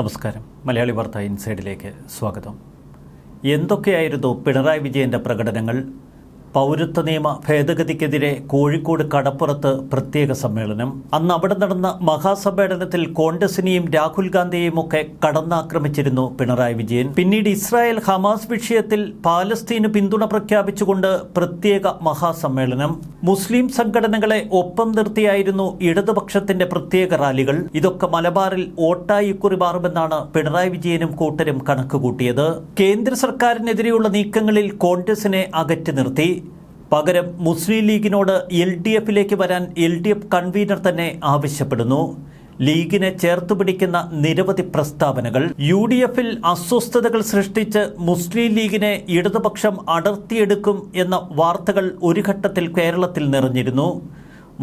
നമസ്കാരം. മലയാളി വാർത്ത ഇൻസൈഡിലേക്ക് സ്വാഗതം. എന്തൊക്കെയായിരുന്നു പിണറായി വിജയന്റെ പ്രകടനങ്ങൾ? പൗരത്വ നിയമ ഭേദഗതിക്കെതിരെ കോഴിക്കോട് കടപ്പുറത്ത് പ്രത്യേക സമ്മേളനം. അന്ന് അവിടെ നടന്ന മഹാസമ്മേളനത്തിൽ കോൺഗ്രസിനെയും രാഹുൽ ഗാന്ധിയെയും ഒക്കെ കടന്നാക്രമിച്ചിരുന്നു പിണറായി വിജയൻ. പിന്നീട് ഇസ്രായേൽ ഹമാസ് വിഷയത്തിൽ പാലസ്തീന് പിന്തുണ പ്രഖ്യാപിച്ചുകൊണ്ട് പ്രത്യേക മഹാസമ്മേളനം. മുസ്ലിം സംഘടനകളെ ഒപ്പം നിർത്തിയായിരുന്നു ഇടതുപക്ഷത്തിന്റെ പ്രത്യേക റാലികൾ. ഇതൊക്കെ മലബാറിൽ ഓട്ടായി കുറി മാറുമെന്നാണ് പിണറായി വിജയനും കൂട്ടരും കണക്കുകൂട്ടിയത്. കേന്ദ്ര സർക്കാരിനെതിരെയുള്ള നീക്കങ്ങളിൽ കോൺഗ്രസിനെ അകറ്റി നിർത്തി. പകരം മുസ്ലിം ലീഗിനോട് എൽ ഡി എഫിലേക്ക് വരാൻ എൽ ഡി എഫ് കൺവീനർ തന്നെ ആവശ്യപ്പെടുന്നു. ലീഗിനെ ചേർത്ത് പിടിക്കുന്ന നിരവധി പ്രസ്താവനകൾ യു ഡി എഫിൽ അസ്വസ്ഥതകൾ സൃഷ്ടിച്ച് മുസ്ലിം ലീഗിനെ ഇടതുപക്ഷം അടർത്തിയെടുക്കും എന്ന വാർത്തകൾ ഒരു ഘട്ടത്തിൽ കേരളത്തിൽ നിറഞ്ഞിരുന്നു.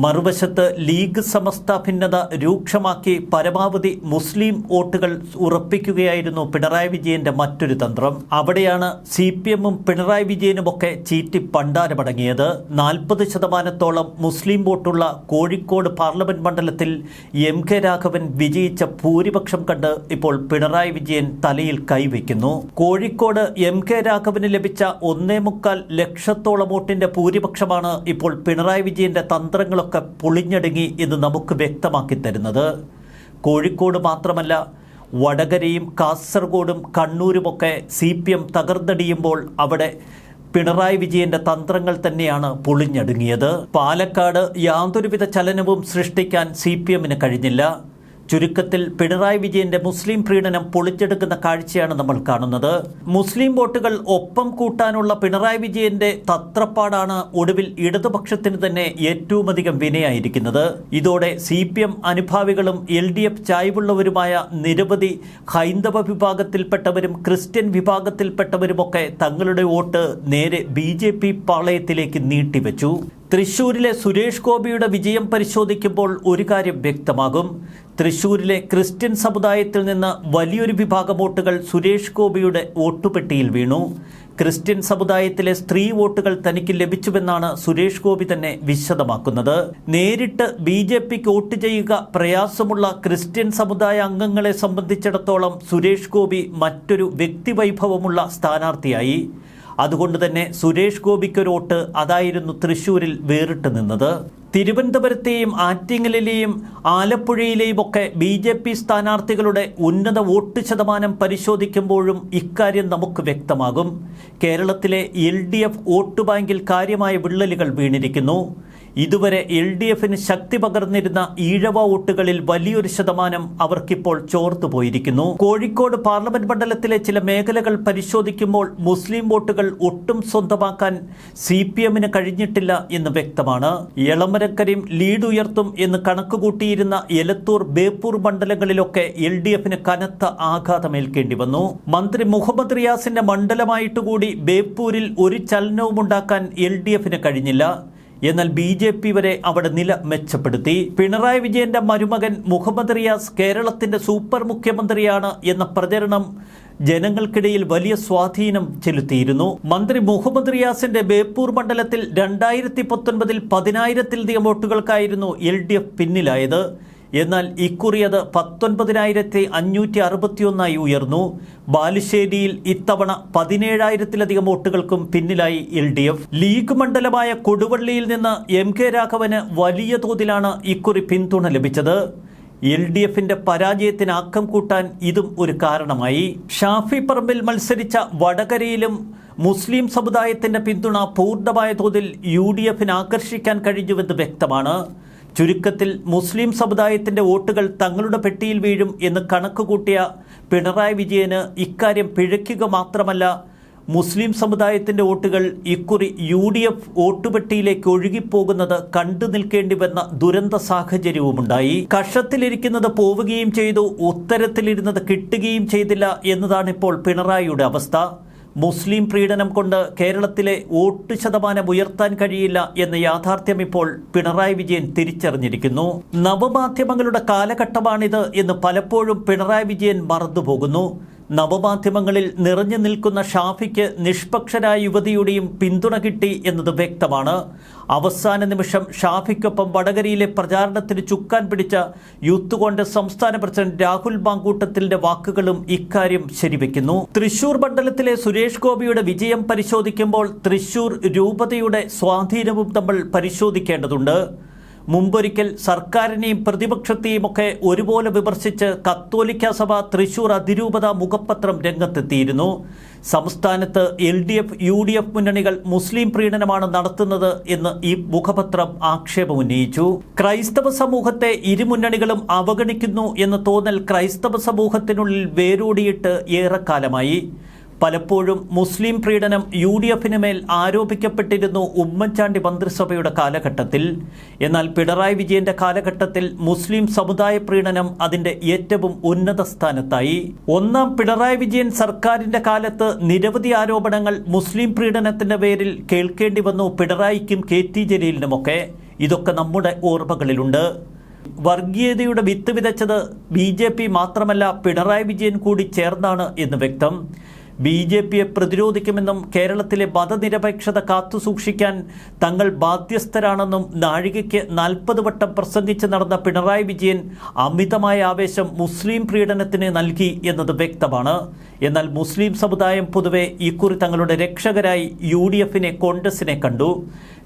മറുവശത്ത് ലീഗ് സമസ്ത ഭിന്നത രൂക്ഷമാക്കി പരമാവധി മുസ്ലിം വോട്ടുകൾ ഉറപ്പിക്കുകയായിരുന്നു പിണറായി വിജയന്റെ മറ്റൊരു തന്ത്രം. അവിടെയാണ് സി പി എമ്മും പിണറായി വിജയനുമൊക്കെ ചീറ്റി പണ്ടാരമടങ്ങിയത്. നാൽപ്പത് ശതമാനത്തോളം മുസ്ലിം വോട്ടുള്ള കോഴിക്കോട് പാർലമെന്റ് മണ്ഡലത്തിൽ എം കെ രാഘവൻ വിജയിച്ച ഭൂരിപക്ഷം കണ്ട് ഇപ്പോൾ പിണറായി വിജയൻ തലയിൽ കൈവയ്ക്കുന്നു. കോഴിക്കോട് എം കെ രാഘവന് ലഭിച്ച ഒന്നേ മുക്കാൽ ലക്ഷത്തോളം വോട്ടിന്റെ ഭൂരിപക്ഷമാണ് ഇപ്പോൾ പിണറായി വിജയന്റെ തന്ത്രങ്ങളൊക്കെ പൊളിഞ്ഞടുങ്ങി എന്ന് നമുക്ക് വ്യക്തമാക്കി തരുന്നത്. കോഴിക്കോട് മാത്രമല്ല വടകരയും കാസർഗോഡും കണ്ണൂരുമൊക്കെ സി പി എം തകർന്നടിയുമ്പോൾ അവിടെ പിണറായി വിജയന്റെ തന്ത്രങ്ങൾ തന്നെയാണ് പൊളിഞ്ഞടുങ്ങിയത്. പാലക്കാട് യാതൊരുവിധ ചലനവും സൃഷ്ടിക്കാൻ സി പി എമ്മിന് കഴിഞ്ഞില്ല. ചുരുക്കത്തിൽ പിണറായി വിജയന്റെ മുസ്ലിം പ്രീണനം പൊളിച്ചെടുക്കുന്ന കാഴ്ചയാണ് നമ്മൾ കാണുന്നത്. മുസ്ലിം വോട്ടുകൾ ഒപ്പം കൂട്ടാനുള്ള പിണറായി വിജയന്റെ തത്രപ്പാടാണ് ഒടുവിൽ ഇടതുപക്ഷത്തിന് തന്നെ ഏറ്റവുമധികം വിനയായിരിക്കുന്നത്. ഇതോടെ സി പി എം അനുഭാവികളും എൽ ഡി എഫ് ചായ്വുള്ളവരുമായ നിരവധി ഹൈന്ദവ വിഭാഗത്തിൽപ്പെട്ടവരും ക്രിസ്ത്യൻ വിഭാഗത്തിൽപ്പെട്ടവരുമൊക്കെ തങ്ങളുടെ വോട്ട് നേരെ ബി ജെ പി പാളയത്തിലേക്ക് നീട്ടിവെച്ചു. തൃശൂരിലെ സുരേഷ് ഗോപിയുടെ വിജയം പരിശോധിക്കുമ്പോൾ ഒരു കാര്യം വ്യക്തമാകും. തൃശൂരിലെ ക്രിസ്ത്യൻ സമുദായത്തിൽ നിന്ന് വലിയൊരു വിഭാഗം വോട്ടുകൾ സുരേഷ് ഗോപിയുടെ വോട്ടുപെട്ടിയിൽ വീണു. ക്രിസ്ത്യൻ സമുദായത്തിലെ സ്ത്രീ വോട്ടുകൾ തനിക്ക് ലഭിച്ചുവെന്നാണ് സുരേഷ് ഗോപി തന്നെ വിശദമാക്കുന്നത്. നേരിട്ട് ബി ജെ പിക്ക് വോട്ട് ചെയ്യുക പ്രയാസമുള്ള ക്രിസ്ത്യൻ സമുദായ അംഗങ്ങളെ സംബന്ധിച്ചിടത്തോളം സുരേഷ് ഗോപി മറ്റൊരു വ്യക്തിവൈഭവമുള്ള സ്ഥാനാർത്ഥിയായി. അതുകൊണ്ട് തന്നെ സുരേഷ് ഗോപിക്കൊരു വോട്ട് അതായിരുന്നു തൃശൂരിൽ വേറിട്ട് നിന്നത്. തിരുവനന്തപുരത്തെയും ആറ്റിങ്ങലിലെയും ആലപ്പുഴയിലെയും ഒക്കെ ബി ജെ പി സ്ഥാനാർത്ഥികളുടെ ഉന്നത വോട്ട് ശതമാനം പരിശോധിക്കുമ്പോഴും ഇക്കാര്യം നമുക്ക് വ്യക്തമാകും. കേരളത്തിലെ എൽ ഡി എഫ് വോട്ട് ബാങ്കിൽ കാര്യമായ വിള്ളലുകൾ വീണിരിക്കുന്നു. ഇതുവരെ എൽ ഡി എഫിന് ശക്തി പകർന്നിരുന്ന ഈഴവ വോട്ടുകളിൽ വലിയൊരു ശതമാനം അവർക്കിപ്പോൾ ചോർത്തു പോയിരിക്കുന്നു. കോഴിക്കോട് പാർലമെന്റ് മണ്ഡലത്തിലെ ചില മേഖലകൾ പരിശോധിക്കുമ്പോൾ മുസ്ലിം വോട്ടുകൾ ഒട്ടും സ്വന്തമാക്കാൻ സി പി എമ്മിന് കഴിഞ്ഞിട്ടില്ല എന്ന് വ്യക്തമാണ്. എളമരക്കരയും ലീഡ് ഉയർത്തും എന്ന് കണക്കുകൂട്ടിയിരുന്ന എലത്തൂർ ബേപ്പൂർ മണ്ഡലങ്ങളിലൊക്കെ എൽ ഡി എഫിന് കനത്ത ആഘാതമേൽക്കേണ്ടി വന്നു. മന്ത്രി മുഹമ്മദ് റിയാസിന്റെ മണ്ഡലമായിട്ടുകൂടി ബേപ്പൂരിൽ ഒരു ചലനവും ഉണ്ടാക്കാൻ എൽ ഡി എഫിന് കഴിഞ്ഞില്ല. എന്നാൽ ബി ജെ പി വരെ അവിടെ നില മെച്ചപ്പെടുത്തി. പിണറായി വിജയന്റെ മരുമകൻ മുഹമ്മദ് റിയാസ് കേരളത്തിന്റെ സൂപ്പർ മുഖ്യമന്ത്രിയാണ് എന്ന പ്രചരണം ജനങ്ങൾക്കിടയിൽ വലിയ സ്വാധീനം ചെലുത്തിയിരുന്നു. മന്ത്രി മുഹമ്മദ് റിയാസിന്റെ ബേപ്പൂർ മണ്ഡലത്തിൽ രണ്ടായിരത്തി പത്തൊൻപതിൽ പതിനായിരത്തിലധികം വോട്ടുകൾക്കായിരുന്നു എൽ ഡി എഫ് പിന്നിലായത്. എന്നാൽ ഇക്കുറി അത് പത്തൊൻപതിനായിരത്തി അഞ്ഞൂറ്റി അറുപത്തിയൊന്നായി ഉയർന്നു. ബാലുശ്ശേരിയിൽ ഇത്തവണ പതിനേഴായിരത്തിലധികം വോട്ടുകൾക്കും പിന്നിലായി എൽ ഡി എഫ്. ലീഗ് മണ്ഡലമായ കൊടുവള്ളിയിൽ നിന്ന് എം കെ രാഘവന് വലിയ തോതിലാണ് ഇക്കുറി പിന്തുണ ലഭിച്ചത്. എൽ ഡി എഫിന്റെ പരാജയത്തിന് ആക്കം കൂട്ടാൻ ഇതും ഒരു കാരണമായി. ഷാഫി പറമ്പിൽ മത്സരിച്ച വടകരയിലും മുസ്ലിം സമുദായത്തിന്റെ പിന്തുണ പൂർണമായ തോതിൽ യു ഡി എഫിന് ആകർഷിക്കാൻ കഴിഞ്ഞുവെന്ന് വ്യക്തമാണ്. ചുരുക്കത്തിൽ മുസ്ലിം സമുദായത്തിന്റെ വോട്ടുകൾ തങ്ങളുടെ പെട്ടിയിൽ വീഴും എന്ന് കണക്കുകൂട്ടിയ പിണറായി വിജയന് ഇക്കാര്യം പിഴയ്ക്കുക മാത്രമല്ല മുസ്ലിം സമുദായത്തിന്റെ വോട്ടുകൾ ഇക്കുറി യു ഡി എഫ് വോട്ടുപെട്ടിയിലേക്ക് ഒഴുകിപ്പോകുന്നത് കണ്ടു നിൽക്കേണ്ടി വന്ന ദുരന്ത സാഹചര്യവുമുണ്ടായി. കഷത്തിലിരിക്കുന്നത് പോവുകയും ചെയ്തു ഉത്തരത്തിലിരുന്നത് കിട്ടുകയും ചെയ്തില്ല എന്നതാണിപ്പോൾ പിണറായിയുടെ അവസ്ഥ. മുസ്ലിം പ്രീഡനം കൊണ്ട് കേരളത്തിലെ വോട്ട് ശതമാനം ഉയർത്താൻ കഴിയില്ല എന്ന യാഥാർത്ഥ്യം ഇപ്പോൾ പിണറായി വിജയൻ തിരിച്ചറിഞ്ഞിരിക്കുന്നു. നവമാധ്യമങ്ങളുടെ കാലഘട്ടമാണിത് എന്ന് പലപ്പോഴും പിണറായി വിജയൻ മറന്നുപോകുന്നു. നവമാധ്യമങ്ങളിൽ നിറഞ്ഞു നിൽക്കുന്ന ഷാഫിക്ക് നിഷ്പക്ഷരായ യുവതിയുടെയും പിന്തുണ കിട്ടി എന്നത് വ്യക്തമാണ്. അവസാന നിമിഷം ഷാഫിക്കൊപ്പം വടകരയിലെ പ്രചാരണത്തിന് ചുക്കാൻ പിടിച്ച യൂത്ത് കോൺഗ്രസ് സംസ്ഥാന പ്രസിഡന്റ് രാഹുൽ മാങ്കൂട്ടത്തിന്റെ വാക്കുകളും ഇക്കാര്യം ശരിവെക്കുന്നു. തൃശൂർ മണ്ഡലത്തിലെ സുരേഷ് ഗോപിയുടെ വിജയം പരിശോധിക്കുമ്പോൾ തൃശൂർ രൂപതയുടെ സ്വാധീനവും നമ്മൾ പരിശോധിക്കേണ്ടതുണ്ട്. മുമ്പൊരിക്കൽ സർക്കാരിനെയും പ്രതിപക്ഷത്തെയും ഒക്കെ ഒരുപോലെ വിമർശിച്ച് കത്തോലിക്ക സഭ തൃശൂർ അതിരൂപത മുഖപത്രം രംഗത്തെത്തിയിരുന്നു. സംസ്ഥാനത്ത് L D F U D F മുന്നണികൾ മുസ്ലിം പ്രീണനമാണ് നടത്തുന്നത് എന്ന് ഈ മുഖപത്രം ആക്ഷേപമുന്നയിച്ചു. ക്രൈസ്തവ സമൂഹത്തെ ഇരുമുന്നണികളും അവഗണിക്കുന്നു എന്ന് തോന്നൽ ക്രൈസ്തവ സമൂഹത്തിനുള്ളിൽ വേരോടിയിട്ട് ഏറെക്കാലമായി. പലപ്പോഴും മുസ്ലിം പ്രീഡനം യു ഡി എഫിന് മേൽ ആരോപിക്കപ്പെട്ടിരുന്നു ഉമ്മൻചാണ്ടി മന്ത്രിസഭയുടെ കാലഘട്ടത്തിൽ. എന്നാൽ പിണറായി വിജയന്റെ കാലഘട്ടത്തിൽ മുസ്ലിം സമുദായ പ്രീണനം അതിന്റെ ഏറ്റവും ഉന്നത സ്ഥാനത്തായി. ഒന്നാം പിണറായി വിജയൻ സർക്കാരിന്റെ കാലത്ത് നിരവധി ആരോപണങ്ങൾ മുസ്ലിം പ്രീണനത്തിന്റെ പേരിൽ കേൾക്കേണ്ടി വന്നു പിണറായിക്കും കെ ടി ജലീലിനുമൊക്കെ. ഇതൊക്കെ നമ്മുടെ ഓർമ്മകളിലുണ്ട്. വർഗീയതയുടെ വിത്ത് വിതച്ചത് ബി മാത്രമല്ല പിണറായി വിജയൻ കൂടി ചേർന്നാണ് എന്ന് വ്യക്തം. ബി ജെ പിയെ പ്രതിരോധിക്കുമെന്നും കേരളത്തിലെ മതനിരപേക്ഷത കാത്തുസൂക്ഷിക്കാൻ തങ്ങൾ ബാധ്യസ്ഥരാണെന്നും നാഴികയ്ക്ക് നാൽപ്പത് വട്ടം പ്രസംഗിച്ച് നടന്ന പിണറായി വിജയൻ അമിതമായ ആവേശം മുസ്ലിം പീഡനത്തിന് നൽകി എന്നത് വ്യക്തമാണ്. എന്നാൽ മുസ്ലിം സമുദായം പൊതുവെ ഇക്കുറി തങ്ങളുടെ രക്ഷകരായി യു ഡി എഫിനെ കോൺഗ്രസിനെ കണ്ടു.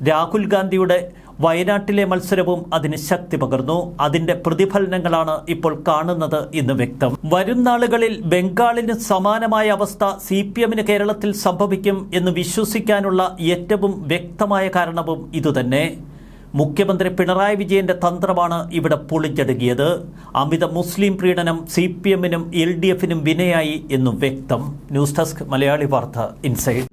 രാഹുൽ ഗാന്ധിയുടെ വയനാട്ടിലെ മത്സരവും അതിന് ശക്തി പകർന്നു. അതിന്റെ പ്രതിഫലനങ്ങളാണ് ഇപ്പോൾ കാണുന്നത് എന്ന് വ്യക്തം. വരും നാളുകളിൽ ബംഗാളിന് സമാനമായ അവസ്ഥ സി കേരളത്തിൽ സംഭവിക്കും എന്ന് വിശ്വസിക്കാനുള്ള ഏറ്റവും വ്യക്തമായ കാരണവും ഇതുതന്നെ. മുഖ്യമന്ത്രി പിണറായി വിജയന്റെ തന്ത്രമാണ് ഇവിടെ പൊളിച്ചടുകിയത് അമിത മുസ്ലിം പ്രീണനം സി പി എമ്മിനും എൽ ഡി എഫിനും വിനയായി എന്നും വ്യക്തം. ന്യൂസ് ഡെസ്ക് മലയാളി വാർത്ത ഇൻസൈഡ്.